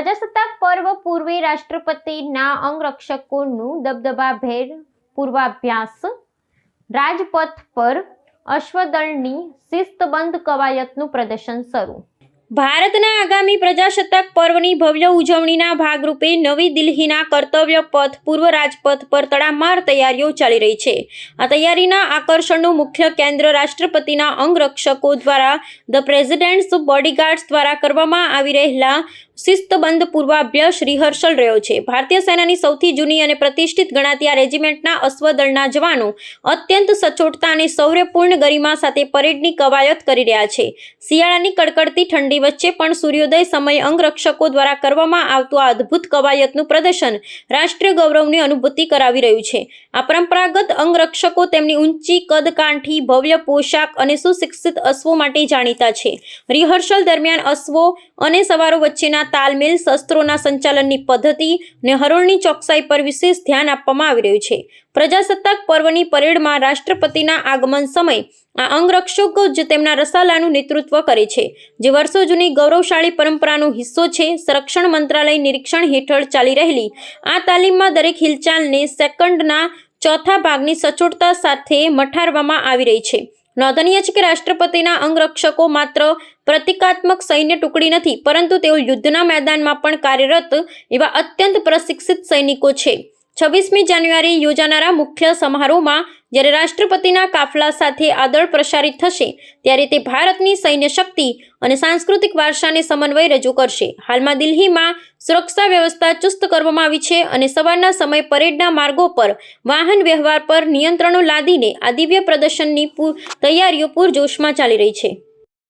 પ્રજાસત્તાક પર્વ પૂર્વે રાષ્ટ્રપતિના અંગરક્ષકોનું દબદબાભેર પૂર્વાભ્યાસ. રાજપથ પર અશ્વદળની શિસ્તબંધ કવાયતનું પ્રદર્શન શરૂ. ભારતના આગામી પ્રજાસત્તાક પર્વની ભવ્ય ઉજવણીના ભાગરૂપે નવી દિલ્હીના કર્તવ્ય પથ પૂર્વ રાજપથ પર તડામાર તૈયારીઓ ચાલી રહી છે. આ તૈયારીના આકર્ષણનું મુખ્ય કેન્દ્ર રાષ્ટ્રપતિના અંગરક્ષકો દ્વારા ધ પ્રેસિડેન્ટ્સ બોડીગાર્ડ્સ દ્વારા કરવામાં આવી રહેલા શિસ્તબંધ પૂર્વાભ્યાસ રિહર્સલ રહ્યો છે. ભારતીય સેનાની સૌથી જૂની અને પ્રતિષ્ઠિત ગણાતી આ રેજિમેન્ટના અશ્વદળના જવાનો અત્યંત સચોટતા અને શૌર્યપૂર્ણ ગરિમા સાથે પરેડની કવાયત કરી રહ્યા છે. શિયાળાની કડકડતી ઠંડી વચ્ચે પણ સૂર્યોદય સમયે અંગરક્ષકો દ્વારા કરવામાં આવતું આ અદ્ભુત કવાયતનું પ્રદર્શન રાષ્ટ્રીય ગૌરવની અનુભૂતિ કરાવી રહ્યું છે. આ પરંપરાગત અંગરક્ષકો તેમની ઊંચી કદકાંઠી ભવ્ય પોશાક અને સુશિક્ષિત અશ્વો માટે જાણીતા છે. રિહર્સલ દરમિયાન અશ્વો અને સવારો વચ્ચેના તાલમેલ શસ્ત્રોના સંચાલનની પદ્ધતિ અને હરોળની ચોકસાઈ પર વિશેષ ધ્યાન આપવામાં આવી રહ્યું છે. પ્રજાસત્તાક પર્વની પરેડમાં રાષ્ટ્રપતિના આગમન સમય આ અંગરક્ષકો જે તેમના રસાલાનું નેતૃત્વ કરે છે, જે વર્ષો જૂની ગૌરવશાળી પરંપરાનો હિસ્સો છે, સંરક્ષણ મંત્રાલય નિરીક્ષણ હેઠળ ચાલી રહેલી, આ તાલીમમાં દરેક હિલચાલને સેકન્ડના ચોથા ભાગની સચોટતા સાથે મઠારવામાં આવી રહી છે. નોંધનીય છે કે રાષ્ટ્રપતિના અંગરક્ષકો માત્ર પ્રતિકાત્મક સૈન્ય ટુકડી નથી, પરંતુ તેઓ યુદ્ધના મેદાનમાં પણ કાર્યરત એવા અત્યંત પ્રશિક્ષિત સૈનિકો છે. છવ્વીસમી જાન્યુઆરી યોજાનારા મુખ્ય સમારોહમાં જ્યારે રાષ્ટ્રપતિના કાફલા સાથે આદળ પ્રસારિત થશે, ત્યારે તે ભારતની સૈન્ય શક્તિ અને સાંસ્કૃતિક વારસાને સમન્વય રજૂ કરશે. હાલમાં દિલ્હીમાં સુરક્ષા વ્યવસ્થા ચુસ્ત કરવામાં આવી છે અને સવારના સમય પરેડના માર્ગો પર વાહન વ્યવહાર પર નિયંત્રણો લાદીને આ દિવ્ય પ્રદર્શનની તૈયારીઓ પૂરજોશમાં ચાલી રહી છે.